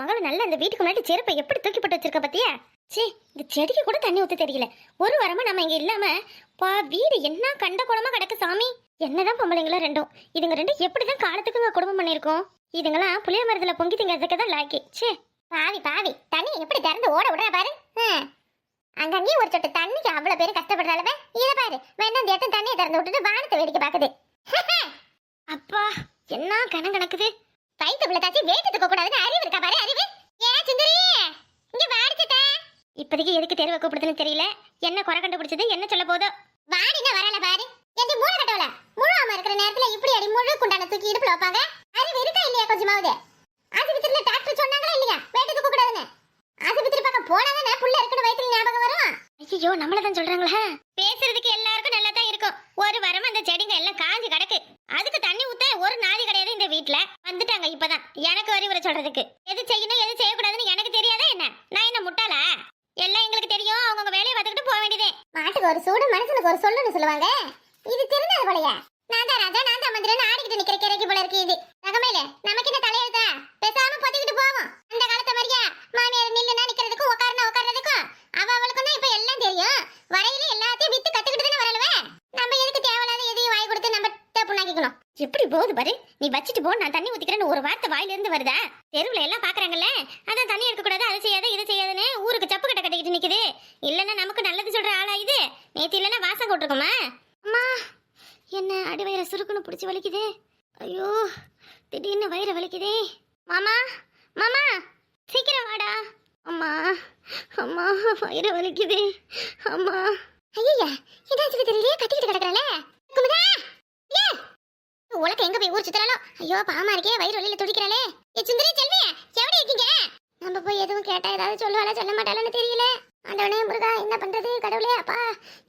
மங்கள நல்ல இந்த வீட்டுக்கு முன்னாடி செருப்பை எப்படி தூக்கி போட்டு வச்சிருக்க பத்தியா? சே இந்த செடிக்கு கூட தண்ணி ஊத்த தெரியல. ஒரு வாரமா நம்ம இங்க இல்லாம பா வீடு என்ன கண்ட குடமா கிடக்கு சாமி? என்னதான் பொம்பளைங்களா ரெண்டும். இதுங்க ரெண்டும் எப்படிதான் காலத்துக்குங்க குடும்பம் பண்ணிருக்கோம் இதுங்களாம் புளிய மரத்துல பொங்கி திங்கிறதுக்கு தான் லாக்கி சே பாவி பாவி. தண்ணி எப்படி திறந்து ஓட விடுற பாரு? ஹம். ஒரு சொட்டு தண்ணிக்கு அவ்வளவு பேரும் கஷ்டப்படுறாளவே? இத பாரு வேண்டாம் இந்த இடத்துல தண்ணியை திறந்து விட்டுட்டு வானத்தை வேடிக்கை பாக்குது அப்பா என்ன கணம் கணக்குது வயிற்றுக்குள்ள தாச்சி வேட்டு தூக்க கூடாதுன்னு அறிவு இருக்கா பாரு அறிவு? ஏன் சுந்தரி இங்க வாடிச்சட்ட இப்போதைக்கு எதுக்கு தெருவை கூப்பிடுதுன்னு தெரியல. என்ன குறை கண்டுபிடிச்சது என்ன சொல்ல போதோ? வாடினா வரல பாரு. எந்த மூளை கட்டவல முழுவாம இருக்கிற நேரத்துல இப்படி அடி முழு குண்டான தூக்கி இடுப்புல வைப்பாங்க? அறிவு இருக்கா இல்லையா கொஞ்சமாவது? ஆஸ்பத்திரியில டாக்டர் சொன்னாங்களா இல்லையா? வேட்டு தூக்க கூடாதுன்னு? ஆஸ்பத்திரி பக்கம் போனாதானே புள்ள இருக்குன்னு வயிற்றுல ஞாபகம் வரும்? ஐயோ நம்மள தான் சொல்றாங்களா? பேசுறதுக்கு எல்லாருக்கும் நல்லா தான் இருக்கும். ஒரு வாரம் அந்த செடிங்க எல்லாம் காஞ்சு கிடக்கு. அதுக்கு தண்ணி ஊத்த ஒரு நாளி கிடையாது இந்த வீட்ல. வந்துட்டாங்க இப்பதான். எனக்கு அறிவுரை சொல்றதுக்கு. எது செய்யணும் எது செய்யக்கூடாதுன்னு எனக்கு தெரியாதா என்ன? நான் என்ன முட்டாளா? எல்லாம் எங்களுக்கு தெரியும். அவங்க வேலையை பார்த்துக்கிட்டு போக வேண்டியதே. மாட்டுக்கு ஒரு சூடு மனுஷனுக்கு ஒரு சொல்லுன்னு சொல்லுவாங்க. இது தெரிஞ்சது போலயா. நான் தான் ராஜா நான் தான் மந்திரன் ஆடிக்கிட்டு நிக்கிற கிரைக்கு போல இருக்கு இது. ரகமேல நமக்கு என்ன தலையெழுத்தா? பேசாம பொத்திக்கிட்டு போவோம். அந்த காலத்து மாதிரியா? மாமியார் நில்லுனா நிக்கிறதுக்கும் உட்காருனா உட்கார்றதுக்கும் அவ அவளுக்கும் தான் இப்ப எல்லாம் தெரியும் வரையில எல்லாத்தையும் வித்து கத்துக்கிட்டு தானே வரலுவே நம்ம எதுக்கு தேவையில்லாத எதையும் வாய் கொடுத்து நம்ம தப்புனாக்கிக்கணும் எப்படி போகுது பாரு. நீ வச்சுட்டு போ நான் தண்ணி ஊத்திக்கிறேன்னு ஒரு வார்த்தை வாயில இருந்து வருதா? தெருவுல எல்லாம் பாக்குறாங்கல்ல? அதான் தண்ணி எடுக்க கூடாது அதை செய்யாத இது செய்யாதுன்னு ஊருக்கு சப்பு கட்ட கட்டிக்கிட்டு நிக்குது. இல்லன்னா நமக்கு நல்லது சொல்ற ஆளா இது? நேத்து இல்லன்னா வாசம் போட்டிருக்கோமா? அம்மா என்ன அடி வயிற சுருக்குன்னு பிடிச்சி வலிக்குது. ஐயோ திடீர்னு வயிறு வலிக்குதே. மாமா மாமா சீக்கிரம் வாடா. அம்மா அம்மா வயிறு வலிக்குது. அம்மா. ஐயா ஏதாச்சும் தெரியலையே கத்திக்கிட்டு கிடக்குறாளே. குமுதா ஏ உலக எங்க போய் ஊர் சுத்தறாளோ ஐயோ பாமா இருக்கே வயிறு வலியில துடிக்கிறாளே. ஏ சுந்தரி செல்வி எവിടെ இருக்கீங்க? நம்ம போய் எதுவும் கேட்டா ஏதாவது சொல்லுவாளா சொல்ல மாட்டாளான்னு தெரியல. ஆண்டவனே முருகா என்ன பண்றது கடவுளே அப்பா.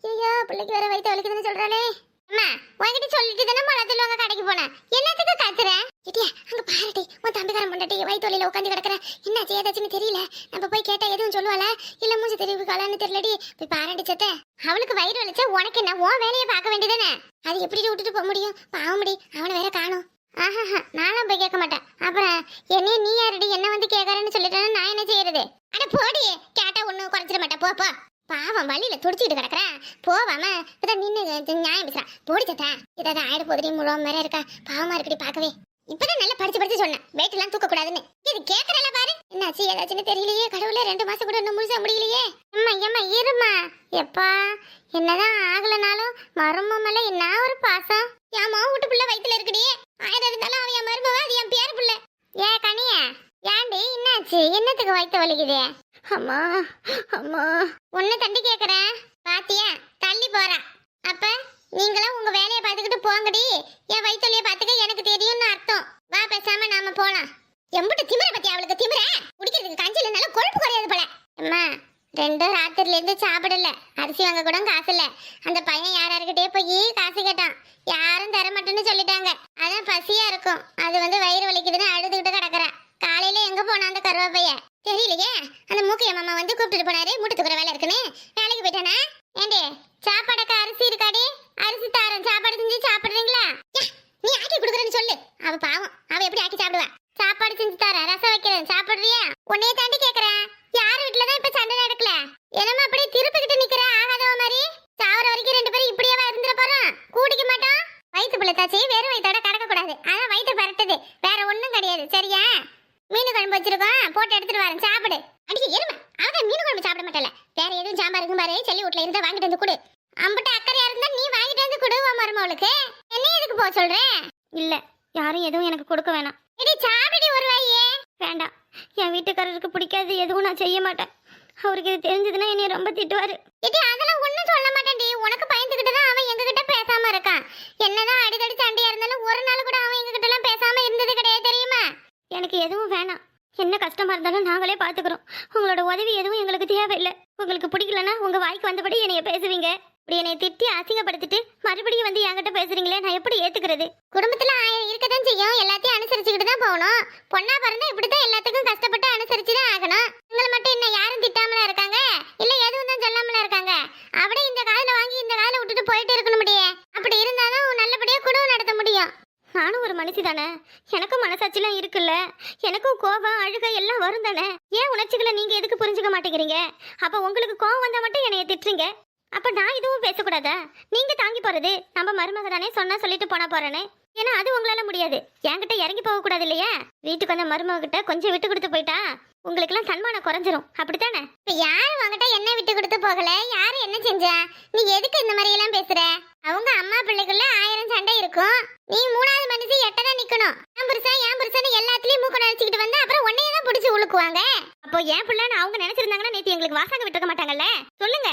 ஐயோ பிள்ளைக்கு வேற வயிற்று வலிக்குதுன்னு சொல்றாளே. அம்மா உன்கிட்ட சொல்லிட்டு தானே மழத்தில் உங்க கடைக்கு போனேன். என்னத்துக்கு கத்துற? இட்டியா அங்க பாருடி உன் தம்பிக்காரன் பொண்டாட்டி வயிற்று வலியில உட்காந்து கிடக்குறேன் என்னாச்சு ஏதாச்சுன்னு தெரியல. நம்ம போய் கேட்டா எதுவும் சொல்லுவாளா? இல்ல மூஞ்சி தெரிவிக்காளான்னு தெரியலடி. போய் பாரண்டி சத்த. அவளுக்கு வயிறு வலிச்சா உனக்கு என்ன? உன் வேலையை பார்க்க வேண்டியதானே அது எப்படி விட்டுட்டு போக முடியும்? பாவமுடி அவனை வேற காணும். ஆஹா நானும் போய் கேட்க மாட்டேன். அப்புறம் என்ன நீ யாரடி? என்ன வந்து கேட்கறேன்னு சொல்லிட்டேன்னு நான் என்ன செய்யறது? அட போடி கேட்டா ஒன்றும் குறைச்சிட மாட்டேன். போ பாவம் வழியில துடிச்சிட்டு கிடக்குறேன். போவாம இப்பதான் நின்று நியாயம் பேசுறான். போடி சட்டா இதான் ஆயிட போதுடி முழுவ மாதிரி இருக்கா? பாவமா இருக்குடி பார்க்கவே. இப்பதான் நல்லா படிச்சு படிச்சு சொன்னேன். வெயிட் எல்லாம் தூக்க கூடாதுன்னு இது கேக்குறல பாரு. என்னாச்சு ஏதாச்சுன்னு தெரியலையே? கடவுளே ரெண்டு மாசம் கூட இன்னும் முழுசா முடியலையே? அம்மா ஏம்மா இருமா எப்பா என்னதான் ஆகலனாலும் மருமம் என்ன ஒரு பாசம்? என் மாவு வீட்டு பிள்ளை வயித்துல இருக்குடி. ஆயிரம் இருந்தாலும் அவன் என் மருமவ அது என் பேர் பிள்ளை. ஏ கனிய ஏண்டி என்னாச்சு? என்னத்துக்கு வயிற்று வலிக்குது? அம்மா அம்மா. ஒன்னு தண்டி கேக்குறேன். பாத்தியா தள்ளி போறா அப்ப? நீங்களும் உங்க வேலையை பார்த்துக்கிட்டு போங்கடி. என் வயிற்றுலையை பார்த்துக்க எனக்கு தெரியும்னு அர்த்தம். வா பேசாம நாம போலாம். எம்பிட்டு திமிர பத்தி அவளுக்கு திமிர? குடிக்கிறதுக்கு கஞ்சில இல்லைனாலும் கொழுப்பு குறையாது போல. அம்மா ரெண்டும் ராத்திரில இருந்து சாப்பிடல. அரிசி வாங்க கூட காசு இல்ல. அந்த பையன் யாராருக்கிட்டே போய் காசு கேட்டான். யாரும் தர மாட்டேன்னு சொல்லிட்டாங்க. அதான் பசியா இருக்கும். அது வந்து வயிறு வலிக்குதுன்னு அழுதுகிட்டு கிடக்குறா. காலையில எங்க போனா அந்த கருவாப்பைய? தெரியலையே. அந்த மூக்கைய மாமா வந்து கூப்பிட்டு போனாரு. மூட்டை வேலை இருக்குன்னு. வேலைக்கு போயிட்டானா? ஏண்டே சாப்பாடுக்கு அரிசி இருக்காடி? அரிசி தாரேன் சாப்பாடு செஞ்சு சாப்பிடுறீங்களா? நீ ஆக்கி கொடுக்குறேன்னு சொல்லு. அவ பாவம் அவ எப்படி ஆக்கி சாப்பிடுவா சாப்பாடு செஞ்சு தரேன் ரசம் வைக்கிறேன் சாப்பிடுறியா உன்னைய தாண்டி கேக்குறேன் யார் வீட்டுல தான் இப்ப சண்டை நடக்கல என்னமா அப்படியே திருப்பிக்கிட்டு நிக்கிற ஆகாதவ மாதிரி சாவர வரைக்கும் ரெண்டு பேரும் இப்படியே இருந்துட போறோம் கூட்டிக்க மாட்டோம் வயிற்று பிள்ளைத்தாச்சி வெறும் வயிற்றோட கடக்க கூடாது அதான் வயிற்று பரட்டுது வேற ஒண்ணும் கிடையாது சரியா மீன் குழம்பு வச்சிருக்கோம் போட்டு எடுத்துட்டு வரேன் சாப்பிடு அடிக்க எருமை அவதான் மீன் குழம்பு சாப்பிட மாட்டல வேற எதுவும் சாம்பார் இருக்கும் பாரு செல்லி வீட்டுல இருந்தா வாங்கிட்டு வந்து கொடு அம்பிட்ட அக்கறையா இருந்தா நீ வாங்கிட்டு வந்து கொடு உன் மருமவளுக்கு என்ன எதுக்கு போக சொல்றேன் இல்ல யாரும் எதுவும் எனக்கு கொடுக்க வேணாம். இடி சாப்பிடி ஒரு வாயே. வேண்டாம். என் வீட்டுக்காரருக்கு பிடிக்காது எதுவும் நான் செய்ய மாட்டேன். அவருக்கு இது தெரிஞ்சதுன்னா என்னை ரொம்ப திட்டுவார் இடி அதெல்லாம் ஒண்ணும் சொல்ல மாட்டேன்டி உனக்கு பயந்துகிட்டு தான் அவன் எங்ககிட்ட பேசாம இருக்கான் என்னதான் அடிக்கடி சண்டையா இருந்தாலும் ஒரு நாள் கூட அவன் எங்ககிட்ட எல்லாம் பேசாம இருந்தது கிடையாது தெரியுமா எனக்கு எதுவும் வேணாம் என்ன கஷ்டமா இருந்தாலும் நாங்களே பாத்துக்கிறோம் உங்களோட உதவி எதுவும் எங்களுக்கு தேவையில்லை உங்களுக்கு பிடிக்கலன்னா உங்க வாய்க்கு வந்தபடி என்னைய பேசுவீங்க இப்படி என்னை திட்டி அசிங்கப்படுத்திட்டு மறுபடியும் வந்து என்கிட்ட பேசுறீங்களே நான் எப்படி ஏத்துக்கிறது குடும்பத்துல ஆயிரம் இருக்கதான் செய்யும் எல்லாத்தையும் அனுசரிச்சுக்கிட்டு தான் பொண்ணா பிறந்தா இப்படிதான் எல்லாத்துக்கும் கஷ்டப்பட்டு அனுசரிச்சு தான் ஆகணும். உங்களை மட்டும் என்ன யாரும் திட்டாமல இருக்காங்க? இல்ல எதுவும் தான் சொல்லாமல இருக்காங்க? அப்படியே இந்த காதுல வாங்கி இந்த காதுல விட்டுட்டு போயிட்டு இருக்கணும் முடியே அப்படி இருந்தாதான் நல்லபடியா குடும்பம் நடத்த முடியும். நானும் ஒரு மனுஷி தானே எனக்கும் மனசாட்சிலாம் இருக்குல்ல? எனக்கும் கோபம் அழுகை எல்லாம் வரும் தானே ஏன் உணர்ச்சிகளை நீங்க எதுக்கு புரிஞ்சுக்க மாட்டேங்கிறீங்க? அப்ப உங்களுக்கு கோபம் வந்தா மட்டும் என்னைய திட்டுறீங்க. அப்போ நான் இதுவும் பேசக்கூடாதா? நீங்க தாங்கி போறது. நம்ம மருமக தானே சொன்னால் சொல்லிட்டு போனா போறேன்னு. ஏன்னா அது உங்களால முடியாது. என்கிட்ட இறங்கி போகக்கூடாது இல்லையா? வீட்டுக்கு வந்த மருமகிட்ட கொஞ்சம் விட்டு கொடுத்து போயிட்டா உங்களுக்கு எல்லாம் சன்மானம் குறைஞ்சிரும். அப்படித்தானே? இப்போ யார் உங்ககிட்ட என்ன விட்டு கொடுத்து போகல? யாரு என்ன செஞ்சா? நீ எதுக்கு இந்த மாதிரி எல்லாம் பேசுற? அவங்க அம்மா பிள்ளைக்குள்ள ஆயிரம் சண்டை இருக்கும். நீ மூணாவது மனுஷி எட்டதான் நிக்கணும். என் புருஷன் என் புருஷன் எல்லாத்துலயும் மூக்க நினைச்சுக்கிட்டு வந்து அப்புறம் உன்னையே தான் பிடிச்சி உழுக்குவாங்க? அப்போ என் பிள்ளைன்னு அவங்க நினைச்சிருந்தாங்கன்னா நேற்று எங்களுக்கு வாசகம் விட்டுருக்க மாட்டாங்கல்ல? சொல்லுங்க.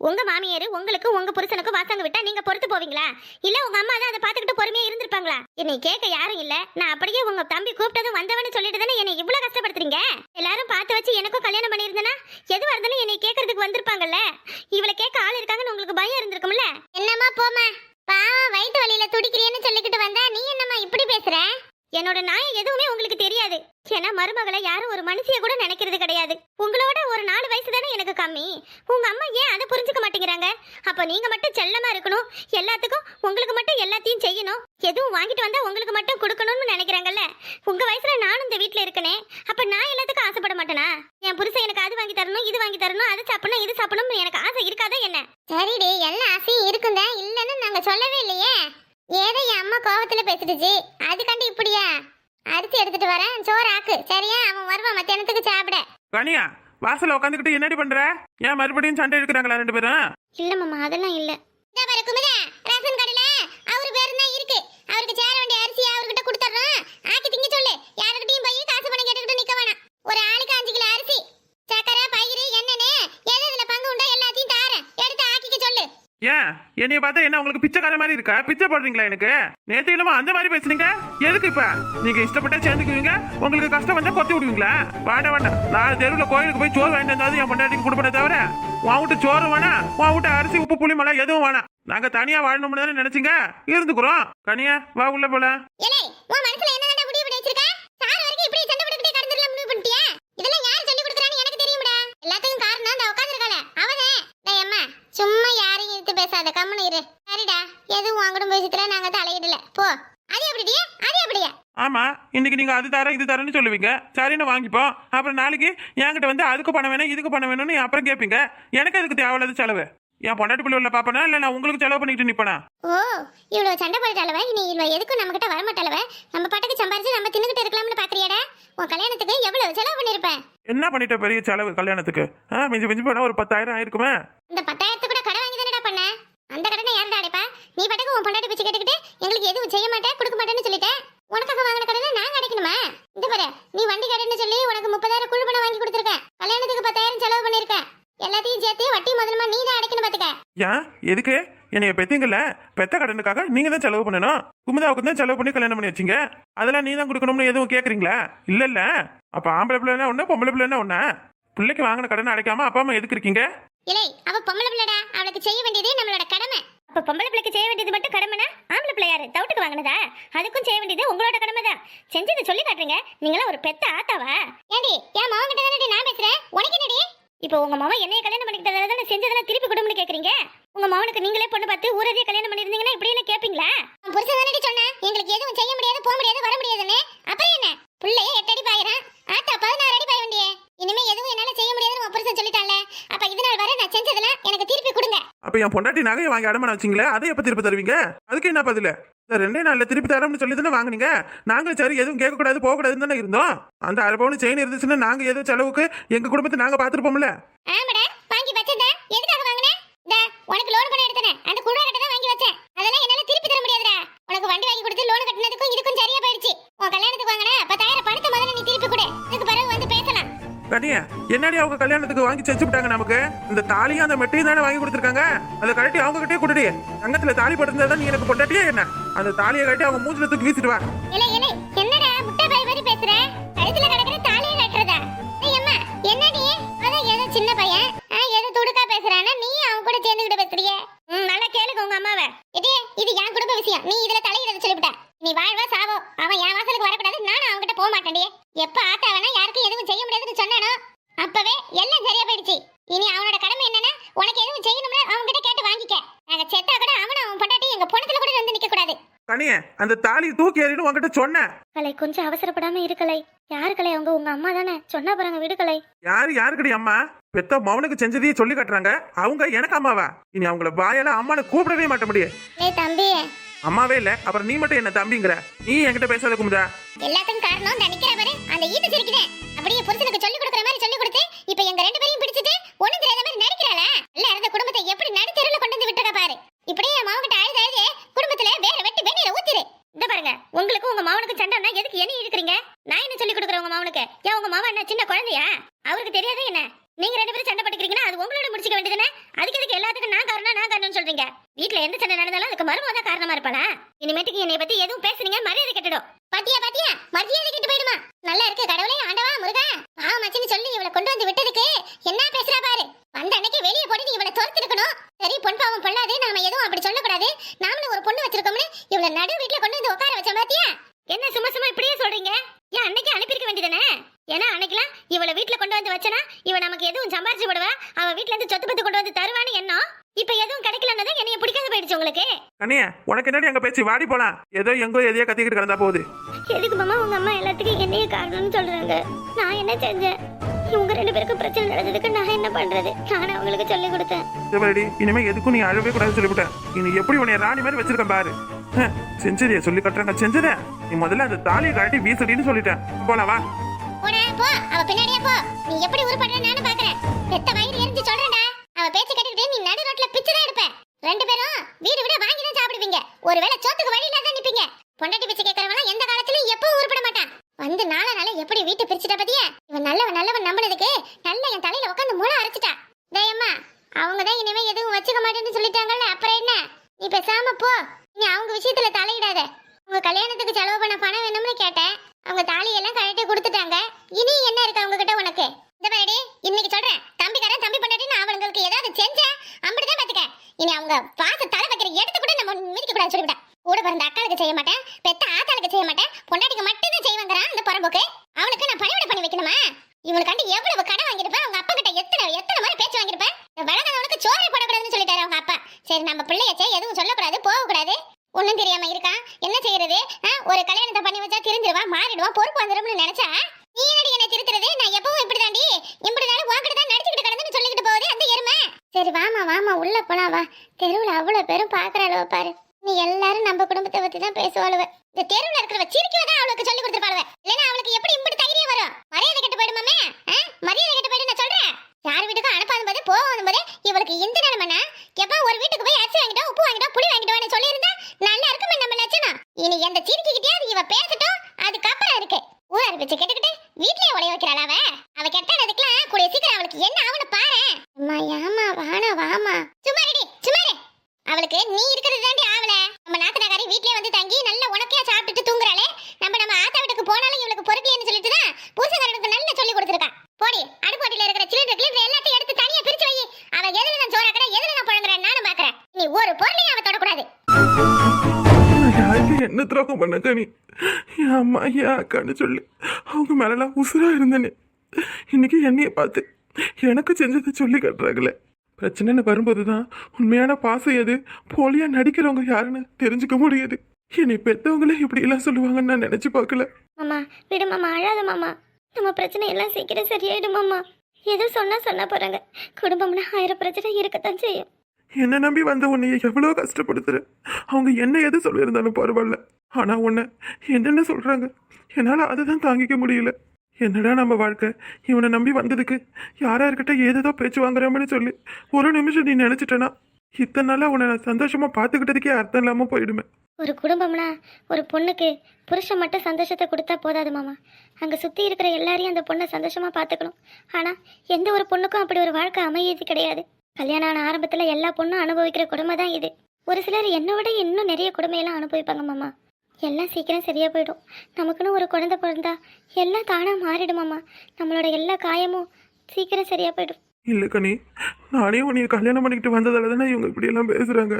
உங்க மாமியார் உங்களுக்கு உங்க புருஷனுக்கு வாசங்க விட்டா நீங்க பொறுத்து போவீங்களா? இல்ல உங்க அம்மா தான் அதை பாத்துக்கிட்டு பொறுமையா இருந்திருப்பாங்களா? என்னை கேட்க யாரும் இல்ல. நான் அப்படியே உங்க தம்பி கூப்பிட்டதும் வந்தவன்னு சொல்லிட்டு தானே என்னை இவ்வளவு கஷ்டப்படுத்துறீங்க? எல்லாரும் பார்த்து வச்சு எனக்கும் கல்யாணம் பண்ணியிருந்தேனா? எதுவா இருந்தாலும் என்னை கேட்கறதுக்கு வந்திருப்பாங்கல்ல? இவளை கேட்க ஆள் இருக்காங்கன்னு உங்களுக்கு பயம் இருந்திருக்கும்ல? என்னம்மா போமா பாவம் வயிற்று வழியில துடிக்கிறேன்னு சொல்லிக்கிட்டு வந்தா நீ என்னம்மா இப்படி பேசுற? என்னோட நாயம் எதுவுமே உங்களுக்கு தெரியாது. ஏன்னா மருமகளை யாரும் ஒரு மனுஷிய கூட நினைக்கிறது கிடையாது. உங்களோட நாலு வயசு தானே எனக்கு கம்மி. உங்க அம்மா ஏன் அதை புரிஞ்சுக்க மாட்டேங்கிறாங்க? அப்ப நீங்க மட்டும் செல்லமா இருக்கணும். எல்லாத்துக்கும் உங்களுக்கு மட்டும் எல்லாத்தையும் செய்யணும். எதுவும் வாங்கிட்டு வந்தா உங்களுக்கு மட்டும் கொடுக்கணும்னு நினைக்கிறாங்கல்ல? உங்க வயசுல நானும் இந்த வீட்ல இருக்கனே. அப்ப நான் எல்லாத்துக்கும் ஆசைப்பட மாட்டேனா? என் புருஷன் எனக்கு அது வாங்கி தரணும் இது வாங்கி தரணும் அது சாப்பிடணும் இது சாப்பிடணும் எனக்கு ஆசை இருக்காதா என்ன? சரிடி எல்லா ஆசையும் இருக்குந்தா இல்லைன்னு நாங்க சொல்லவே இல்லையே. ஏதோ என் அம்மா கோவத்துல பேசிடுச்சு. அதுக்காண்டி இப்படியா? அரிசி எடுத்துட்டு வரேன் சோறு ஆக்கு. சரியா? அவன் வருவான் மத்தியானத்துக்கு சாப்பிட. கனியா வாசல்ல உட்காந்துக்கிட்டு என்னடி பண்ற? ஏன் மறுபடியும் சண்டை எடுக்கிறாங்களா ரெண்டு பேரும்? இல்ல மாமா அதெல்லாம் இல்ல. இந்த பாரு குமுதா ரேஷன் கடையில அவரு பேரு தான் இருக்கு. அவருக்கு சேர வேண்டிய அரிசி அவர்கிட்ட கொடுத்துறோம். ஆக்கி திங்க சொல்லு. யாருக்கிட்டையும் போய் காசு பணம் கேட்டுக்கிட்டு நிக்க வேணாம். ஒரு ஆளுக்கு அஞ்சு கிலோ அரிசி. சக்கரை பயிறு எண்ணெய் எது இதுல பங்கு உண்டோ எல்லாத்தையும் தாரேன் எடுத்து ஆக்கிக்க சொல்லு ஏன்? என்னைய பார்த்தா என்ன உங்களுக்கு பிச்சைக்கார மாதிரி இருக்கா? பிச்சை போடுறீங்களா எனக்கு? நேத்து இல்லாம அந்த மாதிரி பேசுனீங்க? எதுக்கு இப்ப? நீங்க இஷ்டப்பட்டா சேர்ந்துக்குவீங்க? உங்களுக்கு கஷ்டம் வந்தா கொத்தி விடுவீங்களா? வேண்டாம் வேண்டாம். நான் தெருவில் கோயிலுக்கு போய் சோறு வாங்கிட்டு வந்தாலும் என் பொண்டாட்டிக்கு கொடுப்பனே தவிர உன் வீட்டு சோறு வேணாம் உன் விட்டு அரிசி உப்பு புளி மலை எதுவும் வேணாம். நாங்க தனியா வாழணும்னு தானே நினைச்சீங்க? இருந்துக்குறோம். கனியா வா உள்ள போல ஏலே உன் மனசுல என்னடா முடிவு பண்ணி வச்சிருக்க சார் வரைக்கும் இப்படி சண்டை போட்டுக்கிட்டே கடந்துடலாம் முடிவு பண்ணிட்டியா இதெல்லாம் யார் சொல்லி கொடுக்குறான்னு எனக்கு தெரியும்டா எல்லாத்துக்கும் காரணம் அந்த உட்காந்துருக்காள அவனே டேய் அம்மா சும்மா யாரையும் எடுத்து பேசாத கம்முனு இரு. சரிடா எதுவும் உன் குடும்ப விஷயத்துல நாங்க தலையிடல. போ. அது எப்படிடியா அது எப்படியா? ஆமா இன்னைக்கு நீங்க அது தரேன் இது தரேன்னு சொல்லுவீங்க. சரின்னு வாங்கிப்போம் அப்புறம் நாளைக்கு என்கிட்ட வந்து அதுக்கு பணம் வேணும் இதுக்கு பணம் வேணும்னு அப்புறம் கேட்பீங்க எனக்கு அதுக்கு தேவையில்லாத செலவு? என் பொண்டாட்டி பிள்ளை உள்ள பாப்பனா? இல்ல நான் உங்களுக்கு செலவு பண்ணிட்டு நிப்பனா? ஓ இவ்வளவு சண்டை போட்டாலவ இனி இவ்வளவு எதுக்கும் நம்ம கிட்ட வரமாட்டாலவ நம்ம பாட்டுக்கு சம்பாரிச்சு நம்ம தின்னுகிட்டு இருக்கலாம்னு பாக்குறியாடா? உன் கல்யாணத்துக்கு எவ்வளவு செலவு பண்ணிருப்பேன்? என்ன பண்ணிட்ட பெரிய செலவு கல்யாணத்துக்கு? மிஞ்சி மிஞ்சி போனா ஒரு பத்தாயிரம் ஆயிருக்குமே? இந்த பத்தாயிரத்து கூட கடை வாங்கி அந்த கடனை யாருடா அடைப்பா? நீ பாட்டுக்கு உன் பொண்டாட்டி பிச்சு கேட்டுக்கிட்டு எங்களுக்கு எதுவும் செய்ய மாட்டேன் கொடுக்க மாட்டேன்னு சொல்லிட்டேன் உனக்காக வாங்கின கடனை நாங்க அடைக்கணுமா? இந்த பாரு நீ வண்டி கடைன்னு சொல்லி உனக்கு முப்பதாயிரம் குழு பணம் வாங்கி கொடுத்துருக்கேன் கல்யாணத்துக்கு பத்தாயிரம் செலவு பண்ணிருக்கேன் எல்லாத்தையும் சேர்த்து வட்டி முதலமா நீ தான் அடைக்கணும் பாத்துக்க. ஏன்? எதுக்கு? என்னைய பெத்தீங்கல்ல? பெத்த கடனுக்காக நீங்க தான் செலவு பண்ணணும். குமுதாவுக்கு தான் செலவு பண்ணி கல்யாணம் பண்ணி வச்சீங்க. அதெல்லாம் நீ தான் கொடுக்கணும்னு எதுவும் கேக்குறீங்களா? இல்ல இல்ல. அப்ப ஆம்பளை பிள்ளைன்னா ஒண்ணு பொம்பளை பிள்ளைன்னா ஒண்ணு? பிள்ளைக்கு வாங்கின கடனை அடைக்காம அப்பா அம்மா எதுக்கு இருக்கீங்க? இலை அவ பொம்பளை பிள்ளைடா. அவளுக்கு செய்ய வேண்டியதே நம்மளோட கடமை. அப்ப பொம்பளை பிள்ளைக்கு செய்ய வேண்டியது மட்டும் கடமைனா ஆம்பளை பிள்ளையாரு தவிட்டுக்கு வாங்கினதா? அதுக்கும் செய்ய வேண்டியது உங்களோட கடமை தான் செஞ்சதை சொல்லி காட்டுறீங்க. நீங்களாம் ஒரு பெத்த ஆத்தாவா? ஏடி என் மகன் கிட்ட தானே நான் பேசுறேன்? உனக்கு என்னடி? இப்போ உங்க மாமா என்னைய கல்யாணம் பண்ணிக்கிட்டதால தானே செஞ்சதெல்லாம் திருப்பி கொடும்னு கேக்குறீங்க? உங்க மகனுக்கு நீங்களே பொண்ணு பார்த்து ஊரதிய கல்யாணம் பண்ணிருந்தீங்கன்னா இப்படி என்ன கேப்பீங்களா? புருஷன் தானே சொன்னேன். எங்களுக்கு எதுவும் செய்ய முடியாது போக முடியாது வர முடியாதுன்னு. அப்புறம் என்ன? பிள்ளைய எட்டு அடி பாயிரம் ஆத்தா பதினாறு அடி பாய வேண்டிய. இனிமே எதுவும் என்னால செய்ய முடியாதுன்னு புருஷன் சொல்லிட்டான்ல. அப்ப இது நாள் வரை நான் செஞ்சதெல்லாம் எனக்கு திருப்பி கொடுங்க. அப்ப என் பொண்டாட்டி நகையை வாங்கி அடமான வச்சீங்களே அதை எப்ப திருப்பி தருவீங்க? அதுக்கு என்ன பதில? இந்த ரெண்டே நாள்ல திருப்பி தரோம்னு சொல்லி தானே வாங்குனீங்க? நாங்க சரி எதுவும் கேட்க கூடாது போக கூடாதுன்னு தானே இருந்தோம். அந்த அரை பவுன் செயின் இருந்துச்சுன்னா நாங்க ஏதோ செலவுக்கு எங்க குடும்பத்தை நாங்க பாத்துருப்போம்ல ஆமாடா வாங்கி வச்சதா? எதுக்காக வாங்குனேன் உனக்கு லோன் பண்ண எடுத்தனே. அந்த தான் வாங்கி வச்சேன். அதெல்லாம் என்னால திருப்பி தர முடியாதுடா. உனக்கு வண்டி வாங்கி கொடுத்து லோன் கட்டினதுக்கும் இதுக்கும் சரியா போயிடுச்சு. உன் கல்யாணத்துக்கு வாங்கின பத்தாயிரம் பணத்தை முதல்ல நீ திருப்பி கொடு. இதுக்கு பிறகு வந்து கனியா என்னடி அவங்க கல்யாணத்துக்கு வாங்கி செஞ்சு விட்டாங்க நமக்கு? இந்த தாலியும் அந்த மெட்டையும் தானே வாங்கி கொடுத்துருக்காங்க? அதை கட்டி அவங்க கிட்டே கொடுடி. தங்கத்துல தாலி போட்டிருந்தா நீ எனக்கு கொண்டாட்டியே என்ன? அந்த தாலியை கட்டி அவங்க மூஞ்சில தூக்கி வீசிட்டு வா. என்னடா முட்டை பை மாதிரி பேசுற? கழுத்துல தாலியை கட்டுறதா? என்னடி? அதான் ஏதோ சின்ன பையன் ஆ, ஏதோ துடுக்கா பேசுறானா நீ அவன் கூட சேர்ந்துகிட்டு பேசுறிய நல்லா கேளுங்க உங்க அம்மாவை இது இது என் குடும்ப விஷயம் நீ இதுல தலையிட சொல்லிவிட்ட நீ வாழ்வா சாவோ அவன் என் வாசலுக்கு வரக்கூடாது நானும் அவன்கிட்ட போக மாட்டேன்டி எப்ப ஆத்தா வேணா யாருக்கும் எதுவும் செய்ய முடியாதுன்னு சொன்னானோ அப்பவே எல்லாம் சரியா போயிடுச்சு இனி அவனோட கடமை என்னன்னா உனக்கு எதுவும் செய்யணும்னா அவன்கிட்ட கேட்டு வாங்கிக்க நாங்க செத்தா கூட அவனும் அவன் பொண்டாட்டி எங்க பொண்ணத்துல கூட வந்து நிக்க கூடாது கனிய அந்த தாலி தூக்கி எறின்னு உங்ககிட்ட சொன்னேன். கலை கொஞ்சம் அவசரப்படாம இருக்கலை யாரு கலை? அவங்க உங்க அம்மா தானே. சொன்னா பாருங்க விடு கலை. யாரு யாருக்கடி அம்மா? பெத்த மவனுக்கு செஞ்சதையே சொல்லி காட்டுறாங்க. அவங்க எனக்கு அம்மாவா? இனி அவங்கள வாயால அம்மானு கூப்பிடவே மாட்ட முடியும் ஏய் தம்பி. அம்மாவே இல்ல. அப்புறம் நீ மட்டும் என்ன தம்பிங்கிற? நீ என்கிட்ட பேசாத குமுதா. எல்லாத்துக்கும் காரணம் அந்த நிக்கிற பாரு. அந்த ஈட்டு சிரிக்குதே. அப்படியே புருஷனுக்கு சொல்லி கொடுக்குற மாதிரி சொல்லி கொடுத்து இப்ப எங்க ரெண்டு பேரையும் பிடிச்சிட்டு ஒண்ணு தெரியாத மாதிரி நடிக்கிறாள? இல்ல இருந்த குடும்பத்தை எப்படி நடுத்தெருவுல கொண்டு வந்து விட்டுருக்க பாரு. இப்படியே என் மாவன்கிட்ட அழுது அழுது குடும்பத்துல வேற வெட்டி வெண்ணில ஊத்திரு. இந்த பாருங்க உங்களுக்கு உங்க மாவனுக்கு சண்டைனா எதுக்கு என்ன இருக்கிறீங்க நான் என்ன சொல்லி கொடுக்குறேன் உங்க மாவனுக்கு ஏன் உங்க மாவன் என்ன சின்ன குழந்தையா? அவருக்கு தெரியாது என்ன? நீங்க ரெண்டு பேரும் சண்டை பட்டுக்கிறீங்கன்னா அது உங்களோட முடிச்சுக்க வேண்டியது அதுக்கு எதுக்கு எல்லாத்துக்கும் நான் காரணம் நான் காரணம்னு சொல்றீங்க? வீட்டுல எந்த சண்டை நடந்தாலும் அதுக்கு மருமக தான் காரணமா இருப்பாளா? இனிமேட்டுக்கு என்னை பத்தி எதுவும் பேசுனீங்க மரியாதை கெட்டுடும். பாத்தியா பாத்தியா? மரியாதை கெட்டு போயிடுமா? நல்லா இருக்கு கடவுளே ஆண்டவா முருகா. ஆ சொல்லி இவ்வளவு கொண்டு வந்து விட்டதுக்கு என்ன பேசுறா பாரு வந்த அன்னைக்கு வெளியே போட்டு நீ இவளை துரத்திருக்கணும் சரி பொன் பாவம் பொல்லாது நாம எதுவும் அப்படி சொல்லக்கூடாது. நாமளும் ஒரு பொண்ணு வச்சிருக்கோம்னு இவளை நடு வீட்டுல கொண்டு வந்து உட்கார வச்ச பாத்தியா? என்ன சும்மா சும்மா இப்படியே சொல்றீங்க? ஏன் அன்னைக்கு அனுப்பியிருக்க வேண்டியதானே? ஏன்னா அன்னைக்கெல்லாம் இவளை வீட்டுல கொண்டு வந்து வச்சனா இவ நமக்கு எதுவும் சம்பாரிச்சு விடுவா அவ வீட்ல இருந்து சொத்து பத்து கொண்டு வந்து தருவான்னு எண்ணம். இப்ப எதுவும் கிடைக்கலன்னு தான் என்னைய பிடிக்காத போயிடுச்சு உங்களுக்கு. கண்ணிய உனக்கு என்னடி அங்க பேச்சு? வாடி போலாம். ஏதோ எங்கோ எதையோ கத்திக்கிட்டு கிடந்தா போகுது. எதுக்கு மாமா உங்க அம்மா எல்லாத்துக்கும் என்னைய காரணம்னு சொல்றாங்க. நான் என்ன செஞ்சேன்? இவங்க ரெண்டு பேருக்கும் பிரச்சனை நடந்ததுக்கு நான் என்ன பண்றது? நான் அவங்களுக்கு சொல்லி கொடுத்தேன். சிவரடி இனிமே எதுக்கும் நீ அழவே கூடாதுன்னு சொல்லிவிட்டேன் இனி எப்படி உன்னை ராணி மாதிரி வச்சிருக்க பாரு. ஹம், செஞ்சதைய சொல்லி கட்டுறாங்க. செஞ்சதே. நீ முதல்ல அந்த தாலியை கழட்டி வீசடின்னு சொல்லிட்டேன். போலாம் வா. போடா போ. அவ பின்னாடியே போ. நீ எப்படி உருப்படுற நானும் பாக்குறேன் பெத்த வயிறு எரிஞ்சு சொல்றேன்டா அவ பேச்சு கேட்டுக்கிட்டே நீ நடு ரோட்ல பிச்சு தான் எடுப்ப ரெண்டு பேரும் வீடு விட வாங்கி தான் சாப்பிடுவீங்க ஒருவேளை சோத்துக்கு வழி இல்லாத நிப்பீங்க பொண்டாட்டி பிச்சை கேட்கறவங்க எந்த காலத்துலயும் எப்பவும் உருப்பட மாட்டான் வந்து நாள நாள எப்படி வீட்டு பிரிச்சுட்ட பத்தியா இவன் நல்லவன் நல்லவன் நம்பினதுக்கு நல்ல என் தலையில உட்காந்து மூளை அரைச்சிட்டா டேயம்மா அவங்க தான் இனிமே எதுவும் வச்சுக்க மாட்டேன்னு சொல்லிட்டாங்கல்ல அப்புறம் என்ன நீ பேசாம போ நீ அவங்க விஷயத்துல தலையிடாத உங்க கல்யாணத்துக்கு செலவு பண்ண பணம் வேணும்னு கேட்டேன் அவங்க தாலியெல்லாம் கழட்டி கொடுத்துட்டாங்க இனி என்ன இருக்கு அவங்க கிட்ட உனக்கு இந்த மாதிரி இன்னைக்கு சொல்றேன் தம்பிக்காரன் தம்பி பண்ணாட்டி நான் அவங்களுக்கு செஞ்சேன் அப்படிதான் பாத்துக்க. இனி அவங்க பாச தலை வைக்கிற எடுத்து கூட நம்ம மிதிக்க கூடாது சொல்லிவிட்டேன் கூட பிறந்த அக்காளுக்கு செய்ய மாட்டேன் பெத்த ஆத்தாளுக்கு செய்ய மாட்டேன் பொண்டாட்டிக்கு மட்டும்தான் செய்வாங்கிறான் அந்த புறம்போக்கு அவனுக்கு நான் பணிவிட பண்ணி வைக்கணுமா இவனுக்காண்டி எவ்வளவு கடன் வாங்கியிருப்பேன் அவங்க அப்பா கிட்ட எத்தனை எத்தனை மாதிரி பேச்சு வாங்கியிருப்பேன் இந்த வளர்ந்தவனுக்கு சோறை போடக்கூடாதுன்னு சொல்லிட்டாரு அவங்க அப்பா சரி நம்ம பிள்ளையச்சே எதுவும் சொல்லக்கூடாது போகக்கூடாது ஒண்ணும் தெரியாம இருக்கான் என்ன செய்யறது ஆ, ஒரு கல்யாணத்தை பண்ணி வச்சா திருந்திருவான் மாறிடுவான் பொறுப்பு வந்துரும்னு நினைச்சா நீ என்னடி என்ன திருத்துறது நான் எப்பவும் இப்படி தாண்டி இப்படினாலும் உன்கிட்ட தான் நடிச்சுக்கிட்டு கிடந்துன்னு சொல்லிக்கிட்டு போகுது அந்த எருமை சரி வாமா வாமா உள்ள போலாம் வா. தெருவுல அவ்வளவு பேரும் பாக்குற அளவு பாரு. நீ எல்லாரும் நம்ம குடும்பத்தை பத்தி தான் பேசுவாளுவ. இந்த தெருவுல இருக்கிறவ சிரிக்கவ தான் அவளுக்கு சொல்லி கொடுத்துருப்பாளுவ. இல்லைன்னா அவளுக்கு எப்படி இப்படி தைரியம் வரும்? மரியாதை கெட்டு போயிடுமாமே? மரியாதை கெட்டு போயிடு நான் சொல்றேன். யார் வீட்டுக்கும் அனுப்பாத போது போகும் போது இவளுக்கு இந்த நிலைமைனா எப்ப ஒரு வீட்டுக்கு போய் அரிசி வாங்கிட்டோம் உப்பு வாங்கிட்டோம் புளி வாங்கிட்டோம் சொல்லியிருந்தா நல்லா இருக்குமே நம்ம லட்சணம். இனி எந்த சிரிக்கிட்டே இவ பேசட்டும் அதுக்கப்புறம் இருக்கு. ஊரார் பிச்சை கேட்டுக்கிட்டு வீட்லயே உடைய வைக்கிறாள் அவ? அவ கெட்டதுக்கெல்லாம் கூடிய சீக்கிரம் அவளுக்கு என்ன ஆகும்னு பாரு. அம்மா ஏமா வானா வாமா சும்மா ரெடி சும்மா அவளுக்கு நீ இருக்கிறது தாண்டி ஆவல நம்ம நாத்தனாக்காரி வீட்லயே வந்து தங்கி நல்ல உனக்கையா சாப்பிட்டுட்டு தூங்குறாளே. நம்ம நம்ம ஆத்தா வீட்டுக்கு போனாலும் இவளுக்கு பொறுக்கலன்னு சொல்லிட்டு தான் பூசங்காரனுக்கு நல்லா சொல்லி கொடுத்துருக்கா. போடி அடுப்பாட்டில இருக்கிற சிலிண்டர் கிளிண்டர் எல்லாத்தையும் எடுத்து தனியா பிரிச்சு வை. அவ எதுல நான் சோறாக்குற எதுல நான் புழங்குறேன் நானும் பாக்குறேன். நீ ஒரு பொருளையும் அவ தொடக்கூடாது. என்ன துரோகம் பண்ண நீ என் அம்மா என் அக்கான்னு சொல்லி அவங்க மேலெல்லாம் உசுரா இருந்தேனே. இன்னைக்கு என்னைய பார்த்து எனக்கு செஞ்சதை சொல்லி கட்டுறாங்களே. பிரச்சனைன்னு வரும்போது தான் உண்மையான பாசம் எது? போலியா நடிக்கிறவங்க யாருன்னு தெரிஞ்சுக்க முடியுது. என்னை பெத்தவங்களே இப்படி எல்லாம் சொல்லுவாங்கன்னு நான் நினைச்சு பார்க்கல. மாமா விடு மாமா அழாத மாமா. நம்ம பிரச்சனை எல்லாம் சீக்கிரம் சரியாயிடும் மாமா. ஏதோ சொன்னா சொன்னா போறாங்க. குடும்பம்னா ஆயிரம் பிரச்சனை இருக்கத்தான் செய்யும். என்னை நம்பி வந்த உன்னைய எவ்வளோ கஷ்டப்படுத்துற. அவங்க என்ன எது சொல்லியிருந்தாலும் பரவாயில்ல. ஆனால் உன்னை என்னென்ன சொல்கிறாங்க என்னால் அதை தான் தாங்கிக்க முடியல. என்னடா நம்ம வாழ்க்கை? இவனை நம்பி வந்ததுக்கு யாரா இருக்கட்ட ஏதேதோ பேச்சு வாங்குறோம்னு சொல்லி ஒரு நிமிஷம் நீ நினச்சிட்டனா இத்தனை நாளாக உன்னை நான் சந்தோஷமாக பார்த்துக்கிட்டதுக்கே அர்த்தம் இல்லாமல் போயிடுமே. ஒரு குடும்பம்னா ஒரு பொண்ணுக்கு புருஷன் மட்டும் சந்தோஷத்தை கொடுத்தா போதாது மாமா. அங்கே சுற்றி இருக்கிற எல்லாரையும் அந்த பொண்ணை சந்தோஷமாக பார்த்துக்கணும். ஆனால் எந்த ஒரு பொண்ணுக்கும் அப்படி ஒரு வாழ்க்கை அமையது கிடையாது. கல்யாணம் ஆன ஆரம்பத்தில் எல்லா பொண்ணும் அனுபவிக்கிற கொடுமை தான் இது. ஒரு சிலர் என்னை விட இன்னும் நிறைய கொடுமையெல்லாம் அனுபவிப்பாங்க மாமா. எல்லாம் சீக்கிரம் சரியாக போயிடும். நமக்குன்னு ஒரு குழந்தை பிறந்தா எல்லாம் தானாக மாறிடும் மாமா நம்மளோட எல்லா காயமும் சீக்கிரம் சரியாக போயிடும். இல்ல கனி நானே உன்னைய கல்யாணம் பண்ணிக்கிட்டு வந்ததால தானே இவங்க இப்படி எல்லாம் பேசுறாங்க.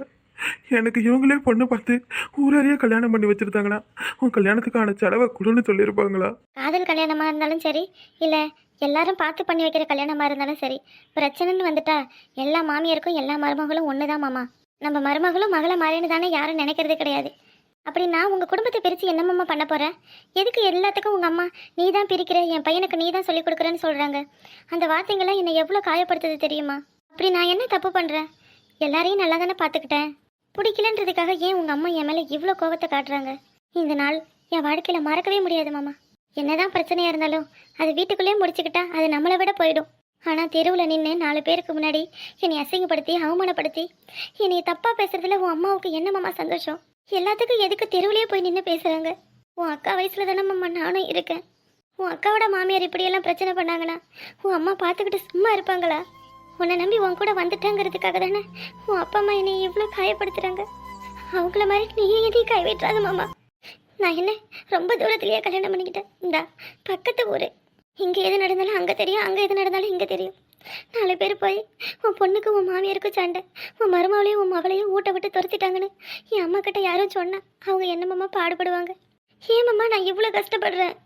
எனக்கு இவங்களே பொண்ணு பார்த்து ஊரறிய கல்யாணம் பண்ணி வச்சிருந்தாங்கன்னா உன் கல்யாணத்துக்கான செலவை கொடுன்னு சொல்லியிருப்பாங்களா? காதல் கல்யாணமாக இருந்தாலும் சரி இல்லை எல்லாரும் பார்த்து பண்ணி வைக்கிற கல்யாணமாக இருந்தாலும் சரி பிரச்சனைன்னு வந்துட்டா எல்லா மாமியாருக்கும் எல்லா மருமகளும் ஒன்று தான் மாமா நம்ம மருமகளும் மகளை மாறின்னு தானே யாரும் நினைக்கிறது கிடையாது. அப்படி நான் உங்கள் குடும்பத்தை பிரித்து என்னம்மா பண்ண போகிறேன் எதுக்கு எல்லாத்துக்கும் உங்கள் அம்மா நீ தான் பிரிக்கிற என் பையனுக்கு நீ தான் சொல்லிக் கொடுக்குறேன்னு சொல்கிறாங்க அந்த வார்த்தைங்களாம் என்னை எவ்வளோ காயப்படுத்துது தெரியுமா? அப்படி நான் என்ன தப்பு பண்ணுறேன் எல்லாரையும் நல்லா தானே பார்த்துக்கிட்டேன். பிடிக்கலன்றதுக்காக ஏன் உங்கள் அம்மா என் மேலே இவ்வளோ கோபத்தை காட்டுறாங்க? இந்த நாள் என் வாழ்க்கையில் மறக்கவே முடியாது மாமா. என்னதான் பிரச்சனையாக இருந்தாலும் அது வீட்டுக்குள்ளேயே முடிச்சுக்கிட்டா அது நம்மளை விட போயிடும். ஆனால் தெருவில் நின்று நாலு பேருக்கு முன்னாடி என்னை அசிங்கப்படுத்தி அவமானப்படுத்தி என்னை தப்பாக பேசுறதுல உன் அம்மாவுக்கு என்ன மாமா சந்தோஷம்? எல்லாத்துக்கும் எதுக்கு தெருவுலயே போய் நின்று பேசுகிறாங்க உன் அக்கா வயசில் தானே மாமா நானும் இருக்கேன். உன் அக்காவோட மாமியார் இப்படியெல்லாம் பிரச்சனை பண்ணாங்கன்னா உன் அம்மா பார்த்துக்கிட்டு சும்மா இருப்பாங்களா? உன்னை நம்பி உன் கூட வந்துட்டேங்கிறதுக்காக தானே உன் அப்பா அம்மா என்னை இவ்வளோ காயப்படுத்துகிறாங்க அவங்கள மாதிரி நீ எதையும் கை விட்டுறாத மாமா. நான் என்ன ரொம்ப தூரத்துலேயே கல்யாணம் பண்ணிக்கிட்டேன். இந்தா பக்கத்து ஊர். இங்கே எது நடந்தாலும் அங்கே தெரியும் அங்கே எது நடந்தாலும் இங்கே தெரியும். நாலு பேர் போய் உன் பொண்ணுக்கு உன் மாமியாருக்கும் சண்டை. உன் மருமவளையும் உன் மகளையும் ஊட்ட விட்டு துரத்திட்டாங்கன்னு என் அம்மா கிட்ட யாரும் சொன்னா அவங்க என்னமாம்மா பாடுபடுவாங்க? ஏமாம்மா நான் இவ்வளோ கஷ்டப்படுறேன்.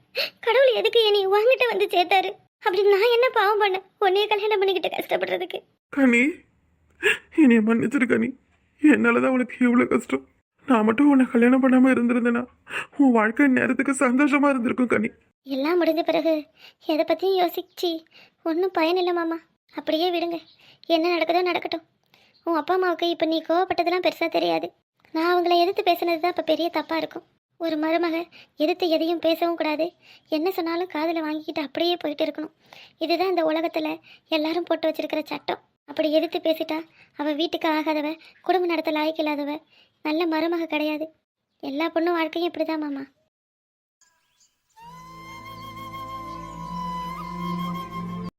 கடவுள் எதுக்கு என்னை உங்ககிட்ட வந்து சேர்த்தாரு? அப்படி நான் என்ன பாவம் பண்ணேன்? உன்னைய கல்யாணம் பண்ணிக்கிட்டு கஷ்டப்படுறதுக்கு. கனி என்னைய மன்னிச்சிரு கனி. என்னாலதான் உனக்கு எவ்வளவு கஷ்டம். நான் மட்டும் உன்னை கல்யாணம் பண்ணாம இருந்திருந்தேனா? உன் வாழ்க்கை நேரத்துக்கு சந்தோஷமா இருந்திருக்கும் கனி. எல்லாம் முடிஞ்ச பிறகு எதை பற்றியும் யோசிச்சு ஒன்றும் பயன் இல்லை மாமா. அப்படியே விடுங்க. என்ன நடக்குதோ நடக்கட்டும். உன் அப்பா அம்மாவுக்கு இப்போ நீ கோவப்பட்டதெல்லாம் பெருசாக தெரியாது. நான் அவங்கள எதிர்த்து பேசுனது தான் இப்போ பெரிய தப்பாக இருக்கும். ஒரு மருமக எதிர்த்து எதையும் பேசவும் கூடாது. என்ன சொன்னாலும் காதில் வாங்கிக்கிட்டு அப்படியே போயிட்டு இருக்கணும். இதுதான் இந்த உலகத்தில் எல்லாரும் போட்டு வச்சிருக்கிற சட்டம். அப்படி எதிர்த்து பேசிட்டா அவள் வீட்டுக்கு ஆகாதவ குடும்ப நடத்த லாய்க்கு இல்லாதவ நல்ல மருமக கிடையாது. எல்லா பொண்ணும் வாழ்க்கையும் இப்படி தான் மாமா.